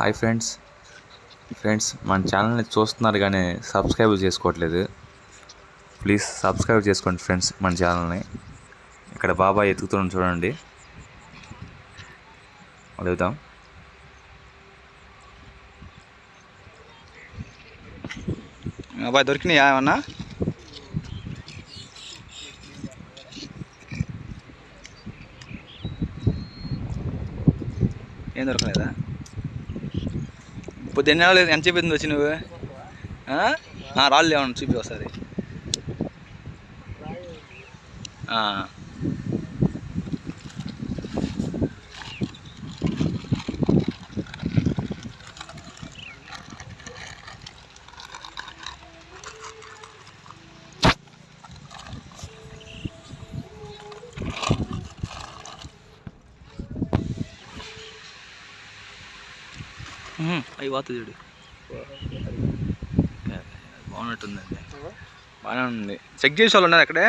Hi friends. Friends మన ఛానల్ని చూస్తున్నారు కానీ సబ్స్క్రైబ్ చేసుకోవట్లేదు. ప్లీజ్ సబ్స్క్రైబ్ చేసుకోండి ఫ్రెండ్స్ మన ఛానల్ని. ఇక్కడ బాబాయ్ ఎత్తుకుతున్నాం చూడండి. అడుగుదాం. అబ్బాయి దొరికినాయా ఏమన్నా? ఏం దొరకలేదా? పొద్దున్న లేదు ఎంత చెప్పింది వచ్చి నువ్వు? రాళ్ళు ఏమన్నా చూపి ఒకసారి. అవి పోతుంది చూడు. బాగున్నట్టుందండి. బాగానే ఉంది. చెక్ చేసే వాళ్ళు ఉన్నారు అక్కడే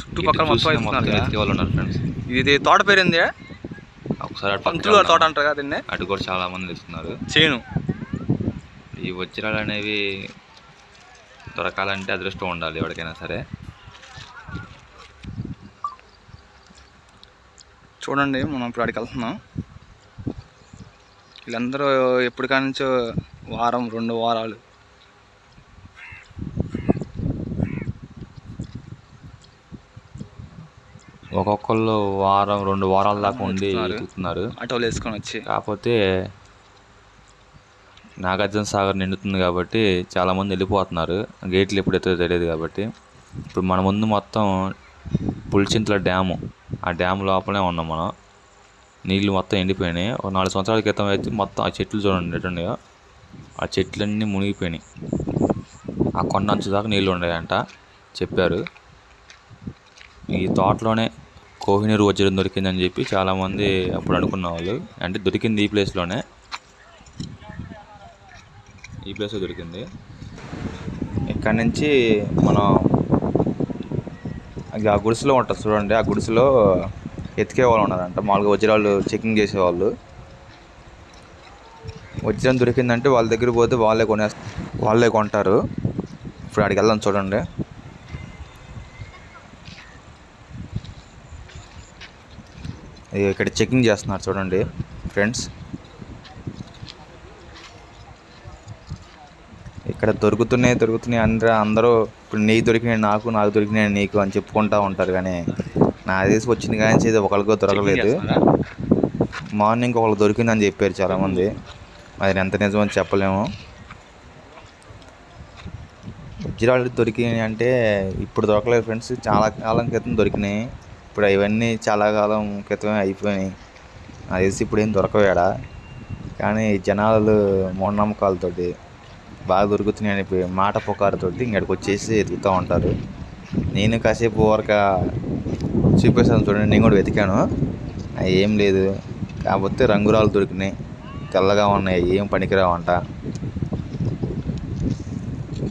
చుట్టుపక్కల మొత్తం ఫ్రెండ్స్ ఇది తోట పేరుంది ఒకసారి అటు పంతులు గారి తోట అంటారు కదా దీన్ని? అటు కూడా చాలా మంది వెళ్తున్నారు చేను. ఈ వజ్రాలు అనేవి దొరకాలంటే అదృష్టం ఉండాలి ఎవరికైనా సరే. చూడండి మనం ఇప్పుడు అక్కడికి వెళ్తున్నాం. వీళ్ళందరూ ఎప్పుడు కానించో వారం రెండు వారాలు. ఒక్కొక్కళ్ళు వారం రెండు వారాల దాకా ఉండి. ఎత్తుతున్నారు ఆటోలు వేసుకొని వచ్చి. కాకపోతే నాగార్జున సాగర్ నిండుతుంది కాబట్టి చాలామంది వెళ్ళిపోతున్నారు. గేట్లు ఎప్పుడు ఎత్తో తెలియదు కాబట్టి. ఇప్పుడు మన ముందు మొత్తం పులిచింతల డ్యాము. ఆ డ్యామ్ లోపలే ఉన్నాం మనం. నీళ్ళు మొత్తం ఎండిపోయినాయి. ఒక నాలుగు సంవత్సరాల క్రితం అయితే మొత్తం ఆ చెట్లు చూడండి ఎటుండగా ఆ చెట్లన్నీ మునిగిపోయినాయి. ఆ కొండ అంచు దాకా నీళ్ళు ఉన్నాయంట చెప్పారు. ఈ తోటలోనే కోహినూరు వజ్రం దొరికిందని చెప్పి చాలామంది అప్పుడు అనుకున్న వాళ్ళు. అంటే దొరికింది ఈ ప్లేస్లోనే ఈ ప్లేస్లో దొరికింది. ఇక్కడ నుంచి మనం ఆ గుడిసెలో ఉంటుంది చూడండి. ఆ గుడిసెలో ఎతికే వాళ్ళు ఉన్నారంట. మామూలుగా వజ్రాలు చెకింగ్ చేసేవాళ్ళు. వజ్రం దొరికిందంటే వాళ్ళ దగ్గర పోతే వాళ్ళే కొనే వాళ్ళే కొంటారు. ఇప్పుడు అడిగి వెళ్దాం చూడండి. ఇక్కడ చెకింగ్ చేస్తున్నారు చూడండి ఫ్రెండ్స్. ఇక్కడ దొరుకుతున్నాయి దొరుకుతున్నాయి అందరూ అందరూ ఇప్పుడు నీకు దొరికినాయి నాకు నాకు దొరికినాయి నీకు అని చెప్పుకుంటా ఉంటారు కానీ నా దేశం వచ్చింది కానీ ఇది ఒకరికో దొరకలేదు. మార్నింగ్ ఒకళ్ళు దొరికిందని చెప్పారు చాలామంది. అది ఎంత నిజమని చెప్పలేము. వజ్రాలు దొరికినాయి అంటే ఇప్పుడు దొరకలేదు ఫ్రెండ్స్. చాలా కాలం క్రితం దొరికినాయి. ఇప్పుడు ఇవన్నీ చాలా కాలం క్రితమే అయిపోయినాయి. నాకు తెలిసి ఇప్పుడు ఏం దొరకవేడా? కానీ జనాలు మూఢనమ్మకాలతోటి బాగా దొరుకుతున్నాయి అని చెప్పి మాట పుకారుతోటి ఇక్కడికి వచ్చేసి ఎదుగుతూ ఉంటారు. నేను కాసేపు వరక చూపిస్తాను చూడండి నేను కూడా వెతికాను. అవి ఏం లేదు. కాకపోతే రంగురాలు దొరికినాయి. తెల్లగా ఉన్నాయి. ఏం పనికిరావంట.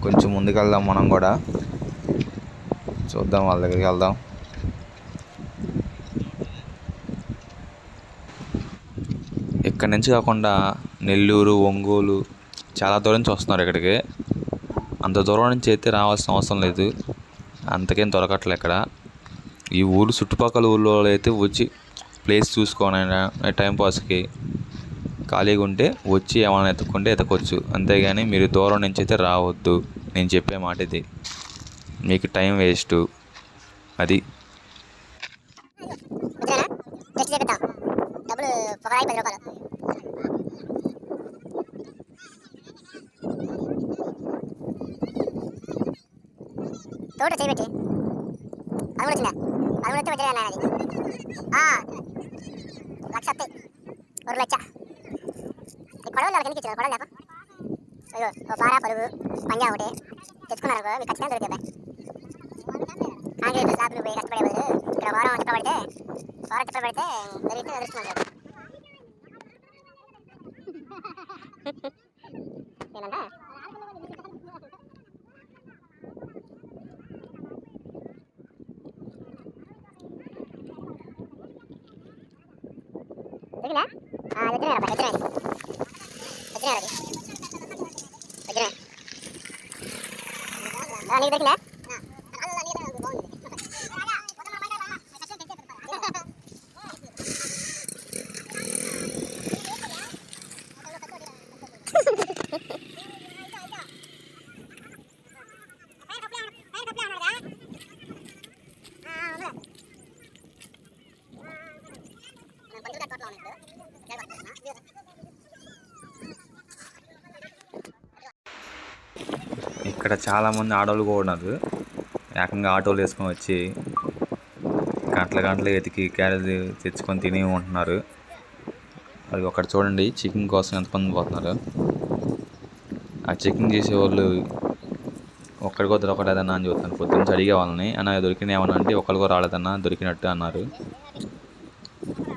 కొంచెం ముందుకెళ్దాం మనం కూడా. చూద్దాం వాళ్ళ దగ్గరికి వెళ్దాం. ఇక్కడి నుంచి కాకుండా నెల్లూరు ఒంగోలు చాలా దూరం నుంచి వస్తున్నారు ఇక్కడికి. అంత దూరం నుంచి అయితే రావాల్సిన అవసరం లేదు. అంతకేం దొరకట్లే ఇక్కడ. ఈ ఊరు చుట్టుపక్కల ఊళ్ళో అయితే వచ్చి ప్లేస్ చూసుకోనైనా టైంపాస్కి ఖాళీగా ఉంటే వచ్చి ఏమైనా ఎత్తుకుంటే ఎతకొచ్చు అంతేగాని మీరు దూరం నుంచి అయితే రావద్దు. నేను చెప్పే మాట ఇది. మీకు టైం వేస్ట్. అది. డబ్బులు తోట చేయబెట్టి అది కూడా వచ్చిందా అది కూడా వస్తే వచ్చేది అన్న అది ఆ, లక్ష వస్తాయి ఒక లక్ష ఈ కొడవలు వాళ్ళకి ఎందుకు ఇచ్చారు కొడవలు లేక అయ్యో ఓ పారా పలుగు పంజా ఒకటి తెచ్చుకున్నారు మీకు ఖచ్చితంగా దొరికితే కాంక్రీట్ స్లాబ్లు పోయి కష్టపడే బదులు ఇక్కడ వారం తిప్పబడితే వారం తిప్పబడితే దొరికితే అదృష్టం ఏనందా అరకిలా దగ్గర దగ్గర దగ్గర దగ్గర దగ్గర దగ్గర ఇక్కడ చాలామంది ఆడవాళ్ళు కూడా ఉన్నారు. ఏకంగా ఆటోలు వేసుకొని వచ్చి గంటల గంటలు ఎతికి క్యారేజ్ తెచ్చుకొని తిని ఉంటున్నారు. అది ఒకటి చూడండి చికెన్ కోసం ఎంతమంది పోతున్నారు. ఆ చికెన్ చేసేవాళ్ళు ఒక్కడికో దొరకలేదన్నా అని చెబుతాను పొద్దున్న అడిగే వాళ్ళని అన్న దొరికిన ఏమన్నా అంటే ఒకరికో రాలేదన్నా దొరికినట్టు అన్నారు.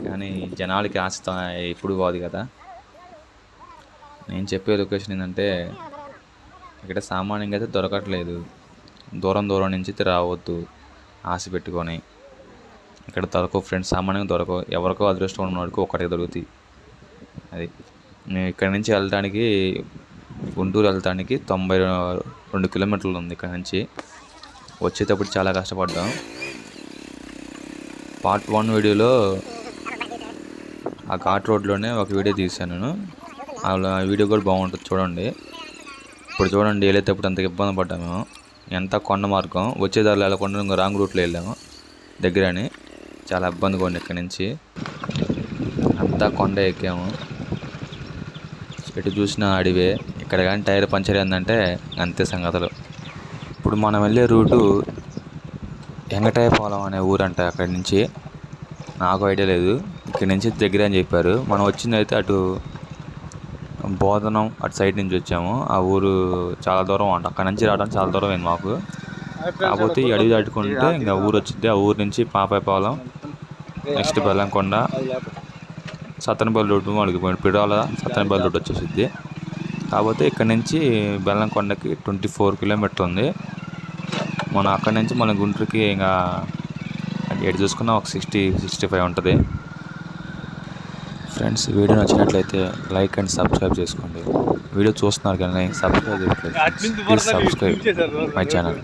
కానీ జనాలకి ఆశ ఎప్పుడు కాదు కదా. నేను చెప్పే లొకేషన్ ఏంటంటే ఇక్కడ సామాన్యంగా అయితే దొరకట్లేదు. దూరం దూరం నుంచి అయితే రావద్దు ఆశ పెట్టుకొని. ఇక్కడ దొరకవు ఫ్రెండ్స్ సామాన్యంగా దొరకవు. ఎవరికో అదృష్టం ఉన్నవాడికి ఒకటే దొరుకుతాయి. అది. మేము ఇక్కడ నుంచి వెళ్ళడానికి గుంటూరు వెళ్ళటానికి తొంభై రెండు కిలోమీటర్లు ఉంది ఇక్కడ నుంచి. వచ్చేటప్పుడు చాలా కష్టపడ్డాం. పార్ట్ వన్ వీడియోలో ఆ ఘాట్ రోడ్లోనే ఒక వీడియో తీశాను నేను. ఆ వీడియో కూడా బాగుంటుంది చూడండి. ఇప్పుడు చూడండి వెళ్ళేటప్పుడు అంత ఇబ్బంది పడ్డాము ఎంత కొండ మార్గం వచ్చే దారిలో వెళ్ళకుండా ఇంకా రాంగ్ రూట్లో వెళ్ళాము. దగ్గరని చాలా ఇబ్బందిగా ఉంది ఇక్కడి నుంచి. అంతా కొండ ఎక్కాము. ఎటు చూసిన అడివే. ఇక్కడ కానీ టైర్ పంచర్ ఏంటంటే అంతే సంగతులు. ఇప్పుడు మనం వెళ్ళే రూటు వెంకటాయపాలెం అనే ఊరంట అక్కడి నుంచి. నాకు ఐడియా లేదు. ఇక్కడి నుంచి దగ్గర అని చెప్పారు. మనం వచ్చిందైతే అటు బోధనం అటు సైడ్ నుంచి వచ్చాము. ఆ ఊరు చాలా దూరం అంట. అక్కడ నుంచి రావడానికి చాలా దూరం అయింది మాకు. కాకపోతే ఈ అడవి దాటుకుంటే ఇంకా ఊరు వచ్చింది ఆ ఊరు నుంచి పాపాయపాలెం నెక్స్ట్ బెల్లంకొండ సత్తనపల్లి రోడ్డు మనకి పిడాల సత్తనపల్లి రోడ్డు వచ్చేసిద్ది. కాకపోతే ఇక్కడ నుంచి బెల్లంకొండకి ట్వంటీ ఫోర్ కిలోమీటర్ ఉంది. మనం అక్కడ నుంచి మన గుంటూరుకి ఇంకా ఎటు చూసుకున్నా ఒక సిక్స్టీ సిక్స్టీ ఫైవ్ ఉంటుంది. ఫ్రెండ్స్ వీడియో నచ్చినట్లయితే లైక్ అండ్ సబ్స్క్రైబ్ చేసుకోండి. వీడియో చూస్తున్నారు కానీ సబ్స్క్రైబ్ చేయట్లేదు ప్లీజ్ సబ్స్క్రైబ్ మై ఛానల్.